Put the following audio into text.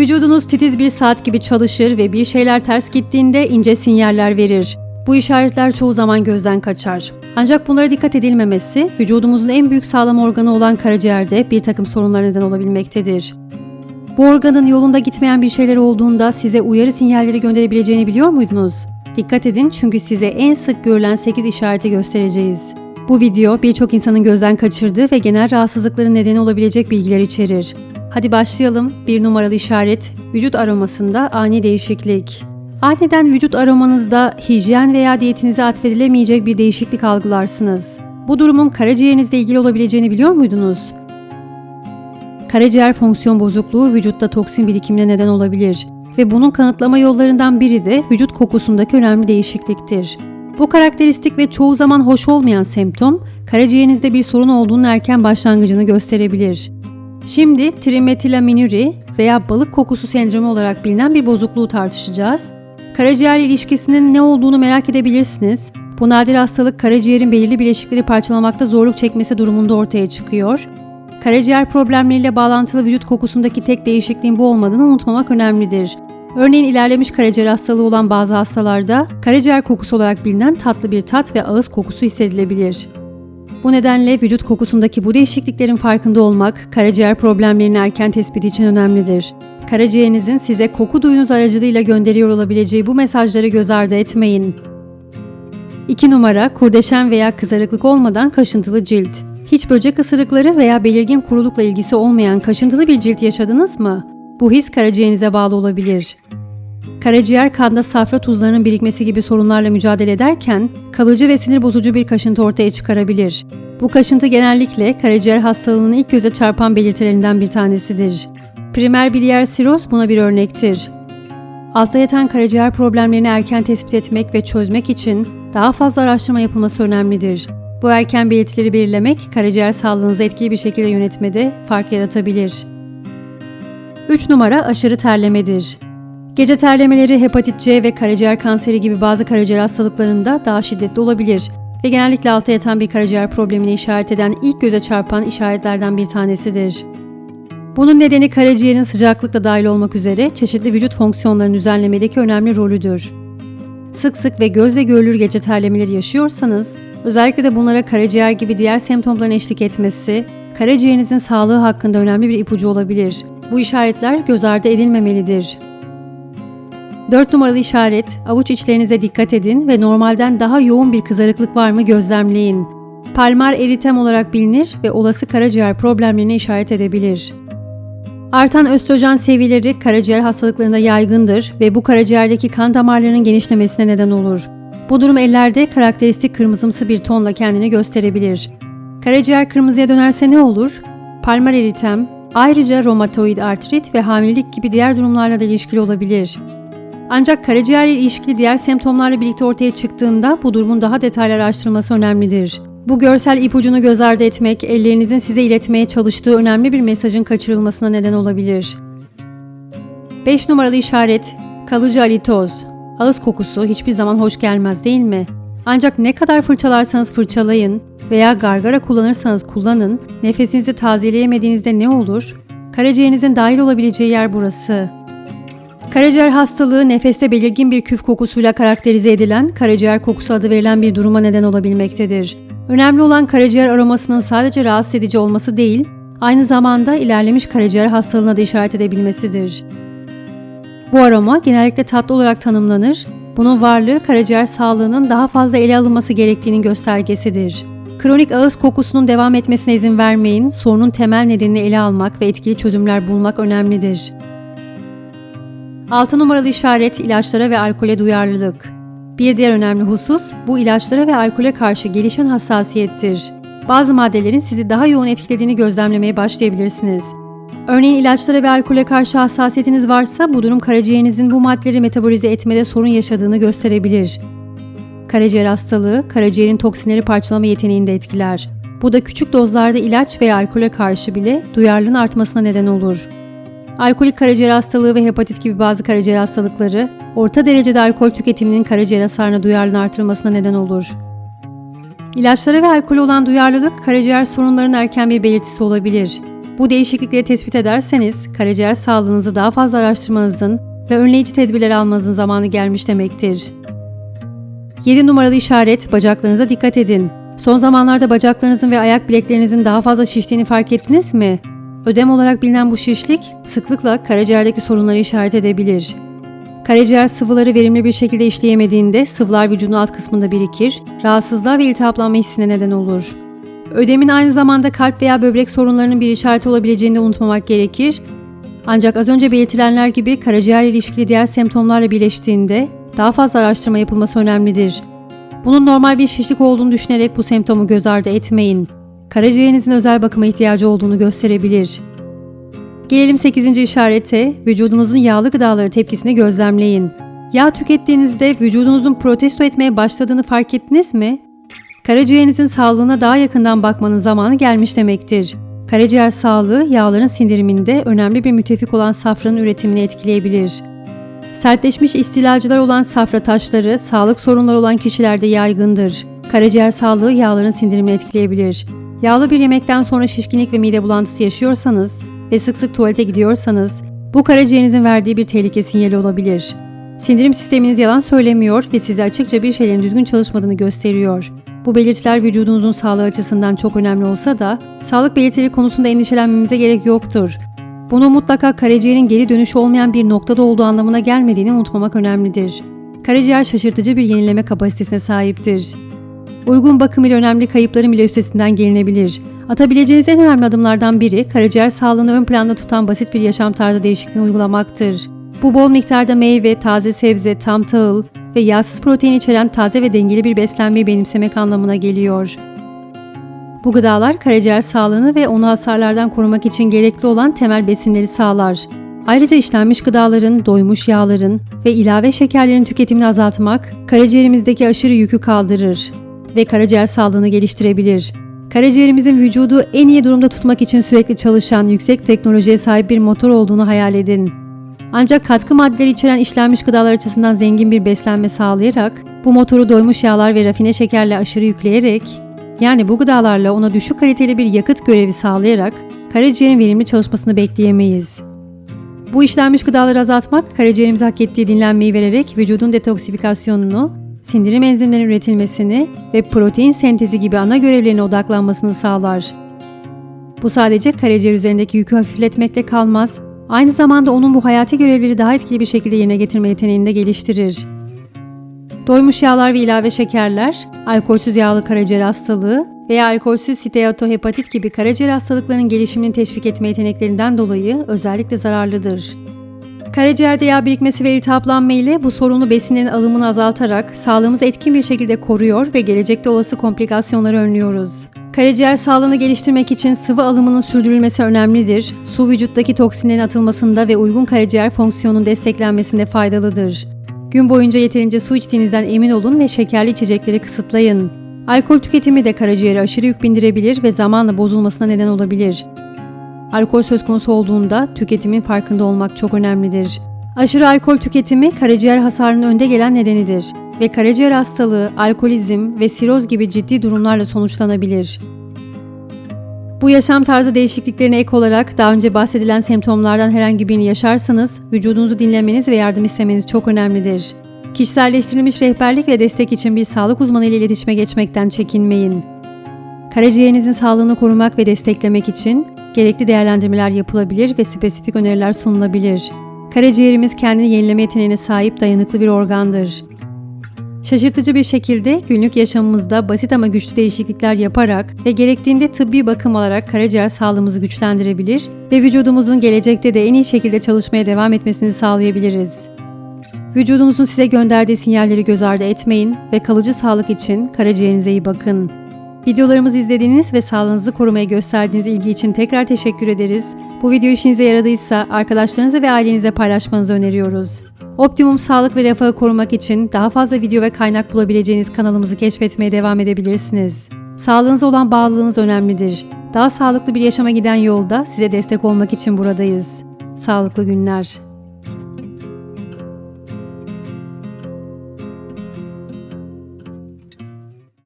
Vücudunuz titiz bir saat gibi çalışır ve bir şeyler ters gittiğinde ince sinyaller verir. Bu işaretler çoğu zaman gözden kaçar. Ancak bunlara dikkat edilmemesi, vücudumuzun en büyük sağlam organı olan karaciğerde bir takım sorunlara neden olabilmektedir. Bu organın yolunda gitmeyen bir şeyler olduğunda size uyarı sinyalleri gönderebileceğini biliyor muydunuz? Dikkat edin çünkü size en sık görülen 8 işareti göstereceğiz. Bu video birçok insanın gözden kaçırdığı ve genel rahatsızlıkların nedeni olabilecek bilgiler içerir. Hadi başlayalım. Bir numaralı işaret, vücut aromasında ani değişiklik. Aniden vücut aromanızda hijyen veya diyetinize atfedilemeyecek bir değişiklik algılarsınız. Bu durumun karaciğerinizle ilgili olabileceğini biliyor muydunuz? Karaciğer fonksiyon bozukluğu vücutta toksin birikimine neden olabilir ve bunun kanıtlama yollarından biri de vücut kokusundaki önemli değişikliktir. Bu karakteristik ve çoğu zaman hoş olmayan semptom, karaciğerinizde bir sorun olduğunun erken başlangıcını gösterebilir. Şimdi trimetilaminuri veya balık kokusu sendromu olarak bilinen bir bozukluğu tartışacağız. Karaciğer ilişkisinin ne olduğunu merak edebilirsiniz. Bu nadir hastalık karaciğerin belirli bileşikleri parçalamakta zorluk çekmesi durumunda ortaya çıkıyor. Karaciğer problemleriyle bağlantılı vücut kokusundaki tek değişikliğin bu olmadığını unutmamak önemlidir. Örneğin ilerlemiş karaciğer hastalığı olan bazı hastalarda karaciğer kokusu olarak bilinen tatlı bir tat ve ağız kokusu hissedilebilir. Bu nedenle vücut kokusundaki bu değişikliklerin farkında olmak, karaciğer problemlerinin erken tespiti için önemlidir. Karaciğerinizin size koku duyunuz aracılığıyla gönderiyor olabileceği bu mesajları göz ardı etmeyin. 2 numara kurdeşen veya kızarıklık olmadan kaşıntılı cilt. Hiç böcek ısırıkları veya belirgin kurulukla ilgisi olmayan kaşıntılı bir cilt yaşadınız mı? Bu his karaciğerinize bağlı olabilir. Karaciğer kanda safra tuzlarının birikmesi gibi sorunlarla mücadele ederken kalıcı ve sinir bozucu bir kaşıntı ortaya çıkarabilir. Bu kaşıntı genellikle karaciğer hastalığının ilk göze çarpan belirtilerinden bir tanesidir. Primer biliyer siroz buna bir örnektir. Altta yatan karaciğer problemlerini erken tespit etmek ve çözmek için daha fazla araştırma yapılması önemlidir. Bu erken belirtileri belirlemek karaciğer sağlığınızı etkili bir şekilde yönetmede fark yaratabilir. 3 numara aşırı terlemedir. Gece terlemeleri hepatit C ve karaciğer kanseri gibi bazı karaciğer hastalıklarında daha şiddetli olabilir ve genellikle altta yatan bir karaciğer problemini işaret eden ilk göze çarpan işaretlerden bir tanesidir. Bunun nedeni karaciğerin sıcaklıkla dahil olmak üzere çeşitli vücut fonksiyonlarının düzenlemedeki önemli rolüdür. Sık sık ve gözle görülür gece terlemeleri yaşıyorsanız, özellikle de bunlara karaciğer gibi diğer semptomların eşlik etmesi, karaciğerinizin sağlığı hakkında önemli bir ipucu olabilir. Bu işaretler göz ardı edilmemelidir. 4 numaralı işaret, avuç içlerinize dikkat edin ve normalden daha yoğun bir kızarıklık var mı gözlemleyin. Palmar eritem olarak bilinir ve olası karaciğer problemlerine işaret edebilir. Artan östrojen seviyeleri karaciğer hastalıklarında yaygındır ve bu karaciğerdeki kan damarlarının genişlemesine neden olur. Bu durum ellerde karakteristik kırmızımsı bir tonla kendini gösterebilir. Karaciğer kırmızıya dönerse ne olur? Palmar eritem, ayrıca romatoid artrit ve hamilelik gibi diğer durumlarla da ilişkili olabilir. Ancak karaciğerle ilişkili diğer semptomlarla birlikte ortaya çıktığında bu durumun daha detaylı araştırılması önemlidir. Bu görsel ipucunu göz ardı etmek, ellerinizin size iletmeye çalıştığı önemli bir mesajın kaçırılmasına neden olabilir. 5 numaralı işaret, kalıcı alitoz. Ağız kokusu hiçbir zaman hoş gelmez değil mi? Ancak ne kadar fırçalarsanız fırçalayın veya gargara kullanırsanız kullanın, nefesinizi tazeleyemediğinizde ne olur? Karaciğerinizin dahil olabileceği yer burası. Karaciğer hastalığı nefeste belirgin bir küf kokusuyla karakterize edilen karaciğer kokusu adı verilen bir duruma neden olabilmektedir. Önemli olan karaciğer aromasının sadece rahatsız edici olması değil, aynı zamanda ilerlemiş karaciğer hastalığına da işaret edebilmesidir. Bu aroma genellikle tatlı olarak tanımlanır. Bunun varlığı karaciğer sağlığının daha fazla ele alınması gerektiğinin göstergesidir. Kronik ağız kokusunun devam etmesine izin vermeyin, sorunun temel nedenini ele almak ve etkili çözümler bulmak önemlidir. 6 numaralı işaret ilaçlara ve alkole duyarlılık. Bir diğer önemli husus bu ilaçlara ve alkole karşı gelişen hassasiyettir. Bazı maddelerin sizi daha yoğun etkilediğini gözlemlemeye başlayabilirsiniz. Örneğin ilaçlara ve alkole karşı hassasiyetiniz varsa bu durum karaciğerinizin bu maddeleri metabolize etmede sorun yaşadığını gösterebilir. Karaciğer hastalığı, karaciğerin toksinleri parçalama yeteneğini de etkiler. Bu da küçük dozlarda ilaç veya alkole karşı bile duyarlılığın artmasına neden olur. Alkolik karaciğer hastalığı ve hepatit gibi bazı karaciğer hastalıkları, orta derecede alkol tüketiminin karaciğer hasarına duyarlılığın artırılmasına neden olur. İlaçlara ve alkole olan duyarlılık karaciğer sorunlarının erken bir belirtisi olabilir. Bu değişiklikleri tespit ederseniz karaciğer sağlığınızı daha fazla araştırmanızın ve önleyici tedbirler almanızın zamanı gelmiş demektir. 7 numaralı işaret bacaklarınıza dikkat edin. Son zamanlarda bacaklarınızın ve ayak bileklerinizin daha fazla şiştiğini fark ettiniz mi? Ödem olarak bilinen bu şişlik sıklıkla karaciğerdeki sorunları işaret edebilir. Karaciğer sıvıları verimli bir şekilde işleyemediğinde sıvılar vücudun alt kısmında birikir, rahatsızlığa ve iltihaplanma hissine neden olur. Ödemin aynı zamanda kalp veya böbrek sorunlarının bir işareti olabileceğini de unutmamak gerekir. Ancak az önce belirtilenler gibi karaciğer ilişkili diğer semptomlarla birleştiğinde daha fazla araştırma yapılması önemlidir. Bunun normal bir şişlik olduğunu düşünerek bu semptomu göz ardı etmeyin. Karaciğerinizin özel bakıma ihtiyacı olduğunu gösterebilir. Gelelim 8. işarete, vücudunuzun yağlı gıdalara tepkisini gözlemleyin. Yağ tükettiğinizde vücudunuzun protesto etmeye başladığını fark ettiniz mi? Karaciğerinizin sağlığına daha yakından bakmanın zamanı gelmiş demektir. Karaciğer sağlığı yağların sindiriminde önemli bir müttefik olan safranın üretimini etkileyebilir. Sertleşmiş istilacılar olan safra taşları sağlık sorunları olan kişilerde yaygındır. Karaciğer sağlığı yağların sindirimini etkileyebilir. Yağlı bir yemekten sonra şişkinlik ve mide bulantısı yaşıyorsanız ve sık sık tuvalete gidiyorsanız bu karaciğerinizin verdiği bir tehlike sinyali olabilir. Sindirim sisteminiz yalan söylemiyor ve size açıkça bir şeylerin düzgün çalışmadığını gösteriyor. Bu belirtiler vücudunuzun sağlığı açısından çok önemli olsa da sağlık belirtileri konusunda endişelenmemize gerek yoktur. Bunu mutlaka karaciğerin geri dönüşü olmayan bir noktada olduğu anlamına gelmediğini unutmamak önemlidir. Karaciğer şaşırtıcı bir yenileme kapasitesine sahiptir. Uygun bakım ile önemli kayıpların bile üstesinden gelinebilir. Atabileceğiniz en önemli adımlardan biri karaciğer sağlığını ön planda tutan basit bir yaşam tarzı değişikliğini uygulamaktır. Bu bol miktarda meyve, taze sebze, tam tahıl ve yağsız protein içeren taze ve dengeli bir beslenmeyi benimsemek anlamına geliyor. Bu gıdalar karaciğer sağlığını ve onu hasarlardan korumak için gerekli olan temel besinleri sağlar. Ayrıca işlenmiş gıdaların, doymuş yağların ve ilave şekerlerin tüketimini azaltmak karaciğerimizdeki aşırı yükü kaldırır ve karaciğer sağlığını geliştirebilir. Karaciğerimizin vücudu en iyi durumda tutmak için sürekli çalışan yüksek teknolojiye sahip bir motor olduğunu hayal edin. Ancak katkı maddeleri içeren işlenmiş gıdalar açısından zengin bir beslenme sağlayarak, bu motoru doymuş yağlar ve rafine şekerle aşırı yükleyerek, yani bu gıdalarla ona düşük kaliteli bir yakıt görevi sağlayarak karaciğerin verimli çalışmasını bekleyemeyiz. Bu işlenmiş gıdaları azaltmak, karaciğerimize hak ettiği dinlenmeyi vererek vücudun detoksifikasyonunu, sindirim enzimlerinin üretilmesini ve protein sentezi gibi ana görevlerine odaklanmasını sağlar. Bu sadece karaciğer üzerindeki yükü hafifletmekle kalmaz, aynı zamanda onun bu hayati görevleri daha etkili bir şekilde yerine getirme yeteneğini de geliştirir. Doymuş yağlar ve ilave şekerler, alkolsüz yağlı karaciğer hastalığı veya alkolsüz steatohepatit gibi karaciğer hastalıklarının gelişimini teşvik etme yeteneklerinden dolayı özellikle zararlıdır. Karaciğerde yağ birikmesi ve iltihaplanma ile bu sorunlu besinlerin alımını azaltarak sağlığımızı etkin bir şekilde koruyor ve gelecekte olası komplikasyonları önlüyoruz. Karaciğer sağlığını geliştirmek için sıvı alımının sürdürülmesi önemlidir. Su vücuttaki toksinlerin atılmasında ve uygun karaciğer fonksiyonunun desteklenmesinde faydalıdır. Gün boyunca yeterince su içtiğinizden emin olun ve şekerli içecekleri kısıtlayın. Alkol tüketimi de karaciğere aşırı yük bindirebilir ve zamanla bozulmasına neden olabilir. Alkol söz konusu olduğunda tüketimin farkında olmak çok önemlidir. Aşırı alkol tüketimi karaciğer hasarının önde gelen nedenidir ve karaciğer hastalığı, alkolizm ve siroz gibi ciddi durumlarla sonuçlanabilir. Bu yaşam tarzı değişikliklerine ek olarak daha önce bahsedilen semptomlardan herhangi birini yaşarsanız vücudunuzu dinlemeniz ve yardım istemeniz çok önemlidir. Kişiselleştirilmiş rehberlik ve destek için bir sağlık uzmanı ile iletişime geçmekten çekinmeyin. Karaciğerinizin sağlığını korumak ve desteklemek için gerekli değerlendirmeler yapılabilir ve spesifik öneriler sunulabilir. Karaciğerimiz kendini yenileme yeteneğine sahip dayanıklı bir organdır. Şaşırtıcı bir şekilde günlük yaşamımızda basit ama güçlü değişiklikler yaparak ve gerektiğinde tıbbi bakım alarak karaciğer sağlığımızı güçlendirebilir ve vücudumuzun gelecekte de en iyi şekilde çalışmaya devam etmesini sağlayabiliriz. Vücudunuzun size gönderdiği sinyalleri göz ardı etmeyin ve kalıcı sağlık için karaciğerinize iyi bakın. Videolarımızı izlediğiniz ve sağlığınızı korumaya gösterdiğiniz ilgi için tekrar teşekkür ederiz. Bu video işinize yaradıysa arkadaşlarınıza ve ailenize paylaşmanızı öneriyoruz. Optimum sağlık ve refahı korumak için daha fazla video ve kaynak bulabileceğiniz kanalımızı keşfetmeye devam edebilirsiniz. Sağlığınıza olan bağlılığınız önemlidir. Daha sağlıklı bir yaşama giden yolda size destek olmak için buradayız. Sağlıklı günler.